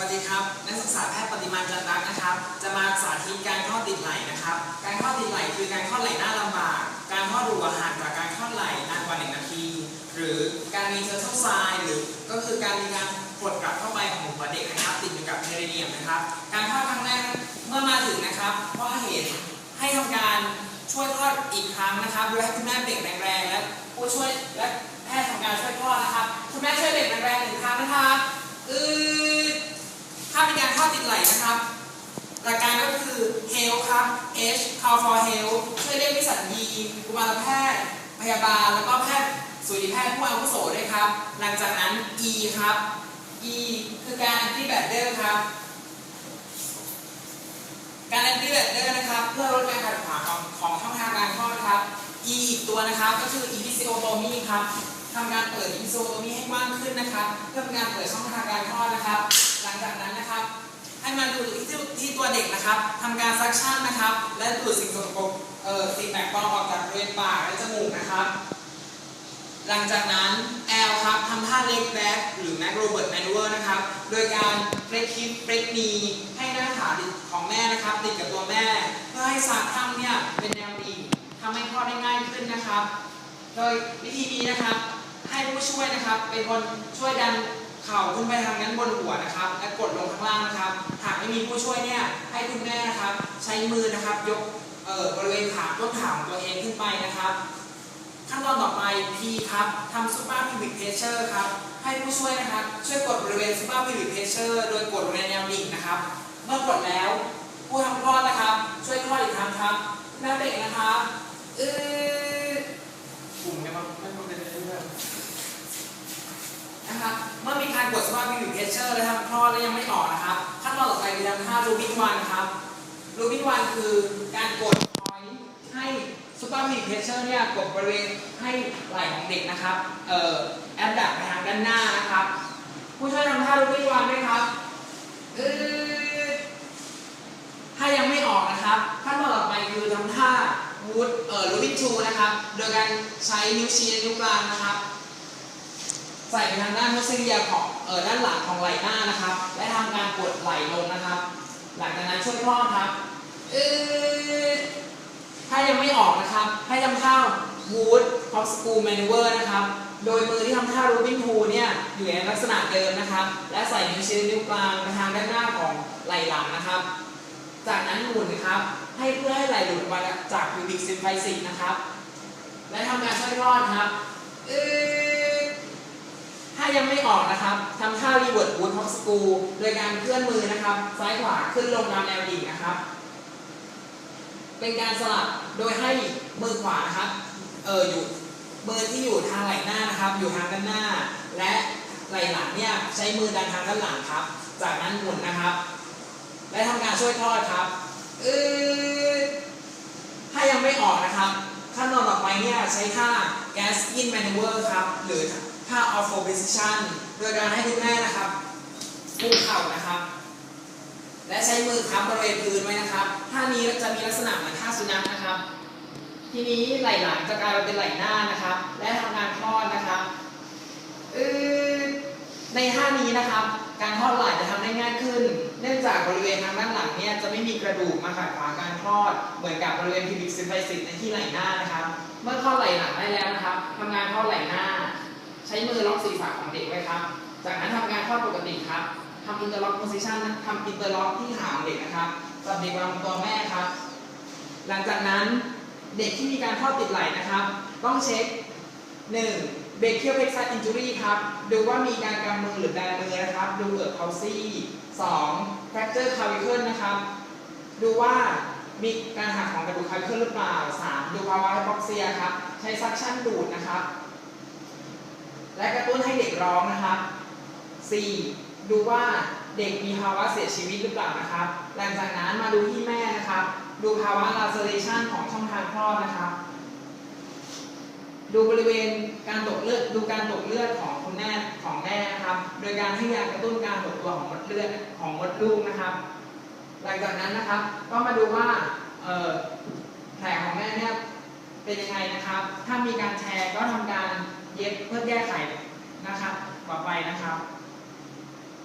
วัสดีครับ นักศึกษาแพทย์ปฏิมาจันรักนะครับ จะมาสาธิตการคลอติดไหล่นะครับ การคลอติดไหล่คือการคลอไหล่หน้าลำบาก การคลอดรูห่างจากการคลอไหล่นานกว่า1นาที หรือการมีเทอร์เทลไซน์หรือก็คือการมีการกดกลับเข้าไปของหัวเด็กนะครับ ติดอยู่กับเทเรเนียมนะครับ การคลอครั้งแรกเมื่อมาถึงนะครับพ่อเห็นให้ทำการช่วยคลอดอีกครั้งนะครับโดยให้คุณแม่เบ่งแรงๆและผู้ช่วยและแพทย์ทำการช่วยคลอดนะครับ คุณแม่ช่วยเบ่งแรงๆหนึ่งครั้งนะครับอืด ถ้าติดไหลนะครับ หลักการก็คือ health ครับ H call for health ช่วยเรียกวิสัญญีกุมารแพทย์ พยาบาล แล้วก็แพทย์สูติแพทย์ผู้อาวุโสด้วยครับ หลังจากนั้น E ครับ E คือการ anti b a d d e r ครับ การ anti b a d d e r นะครับ เพื่อลดการขัดขวางของของช่องทางการคลอดครับ E อีกตัวนะครับก็คือ episiotomy ครับทำการเปิด episiotomy ให้กว้างขึ้นนะครับ เพื่อเป็นการเปิดช่องทางการคลอดนะครับ หลังจากนั้นนะครับ ให้มาดูที่ที่ตัวเด็กนะครับทำการซักชั่นนะครับ และดูดสิ่งสกปรกเอ่อสิ่งแปลกปลอมออกจากบริเวณปากและจมูกนะครับ หลังจากนั้น L ครับทำท่าเล็กแบ็กหรือแม็กโรเบิร์ตแมนเวอร์นะครับ โดยการเฟรกคิปเฟรกนีให้หน้าขาของแม่นะครับ ติดกับตัวแม่ เพื่อให้สากถ้ำเนี่ยเป็นแนวดิ่งทำให้คลอดได้ง่ายขึ้นนะครับ โดยวิธีนี้นะครับ ให้ผู้ช่วยนะครับ เป็นคนช่วยดัน เข่าขึ้นไปทางนั้นบนหัวนะครับ และกดลงข้างล่างนะครับ หากไม่มีผู้ช่วยเนี่ยให้คุณแม่นะครับ ใช้มือนะครับยกเอ่อบริเวณขาต้นขาของตัวเองขึ้นไปนะครับ ขั้นตอนต่อไป P ครับทำ super pubic pressure ครับให้ผู้ช่วยนะครับ ช่วยกดบริเวณ super pubic pressure โดยกดบริเวณแนวดิ่งนะครับ เมื่อกดแล้ว ผู้ทำคลอดนะครับ ช่วยคลอดอีกครั้งครับแม่เบรกนะครับอือกลุ่มไม่มาไม่มาเป็นเรื่องนะครับ เมื่อมีการกด super pubic pressure แล้วทำคล อดแล้วยังไม่ออกนะครับ ขั้นตอนต่อไปคือทำท่า Rubin one ครับ Rubin one คือการกด point ให้ซูเปอร์มีเพชเชอร์เนี่ยกดบริเวณให้ไหล่ของเด็กนะครับเอ่อแอดดับไปทางด้านหน้านะครับ ผู้ช่วยทำท่าลูกวิ่งวันด้วยครับเออถ้ายังไม่ออกนะครับขั้นตอนต่อไปคือทำท่าวูดเอ่อลูวิ่งชูนะครับ โดยการใช้นิ้วชี้และนิ้วกลางนะครับ ใส่ไปทางด้านมุสเลียของเออด้านหลังของไหล่หน้านะครับ และทำการกดไหล่ลงนะครับ หลังจากนั้นช่วยคลอดครับเออถ้ายังไม่ออกนะครับ ให้ทำท่า Wood Hop School Maneuver นะครับ โดยมือที่ทำท่า Robin Hood เนี่ยอยู่ในลักษณะเดิมนะครับ และใส่นิ้วชี้นิ้วกลางไปทางด้านหน้าของไหล่หลังนะครับ จากนั้นหมุนครับ ให้เพื่อให้ไหล่หลุดออกมาจาก pubic symphysis นะครับ และทำการช่วยคลอดครับเออายังไม่ออกนะครับทำท่า Revert Wood Hop School โดยการเคลื่อนมือนะครับ ซ้ายขวาขึ้นลงตามแนวดิ่งนะครับ เป็นการสลับโดยให้มือขวานะครับเอออยู่มือที่อยู่ทางไหล่หน้านะครับ อยู่ทางด้านหน้า และไหล่หลังเนี่ยใช้มือดันทางด้านหลังครับ จากนั้นหมุนนะครับ และทำการช่วยคลอดครับเออถ้ายังไม่ออกนะครับขั้นตอนต่อไปเนี่ยใช้ท่า gas in maneuver ครับหรือ ท่า off position โดยการให้คุณแม่นะครับคุกเข่านะครับ และใช้มือค้ำบริเวณพื้นไว้นะครับท่านี้จะมีลักษณะเหมือนท่าสุนัขนะครับ ทีนี้ไหล่หลังจะกลายมาเป็นไหล่หน้านะครับ และทำงานคลอดนะครับอในท่านี้นะครับ การคลอดไหล่จะทำได้ง่ายขึ้น เนื่องจากบริเวณทางด้านหลังเนี่ยจะไม่มีกระดูกมาขัดขวางการคลอด เหมือนกับบริเวณพิบิกซิไฟซิสในที่ไหล่หน้านะครับ เมื่อคลอดไหล่หลังได้แล้วนะครับทำงานคลอดไหล่หน้า ศีรษะของเด็กไว้ครับ จากนั้นทำการคลอดปกติครับทำอินเตอร์ล็อกโพซิชันทำอินเตอร์ล็อกที่หางเด็กนะครับจับเด็กวางตัวแม่ครับ หลังจากนั้นเด็กที่มีการคลอดติดไหล่นะครับ ต้องเช็ค 1. เบรกเคียวเพกซัสอินจูรี่ครับ ดูว่ามีการกำมือหรือแบมือนะครับ ดูเอิร์ดพาซี่ 2. fracture clavicle นะครับ ดูว่ามีการหักของกระดูกคาวิเคิลหรือเปล่า 3. ดูภาวะไฮปอกเซียครับ ใช้ซักชั่นดูดนะครับ และกระตุ้นให้เด็กร้องนะครับ 4. ดูว่าเด็กมีภาวะเสียชีวิตหรือเปล่านะครับ หลังจากนั้นมาดูที่แม่นะครับ ดูภาวะ laceration ของช่องทางคลอดนะครับ ดูบริเวณการตกเลือด ดูการตกเลือดของคุณแม่ของแม่นะครับ โดยการให้ยากระตุ้นการหดตัวของมดเลือดของมดลูกนะครับ หลังจากนั้นนะครับ ก็มาดูว่าแผลของแม่เนี่ยเป็นยังไงนะครับ ถ้ามีการแชร์ก็ทำการ เย็บเพื่อแก้ไขนะครับต่อไปนะครับ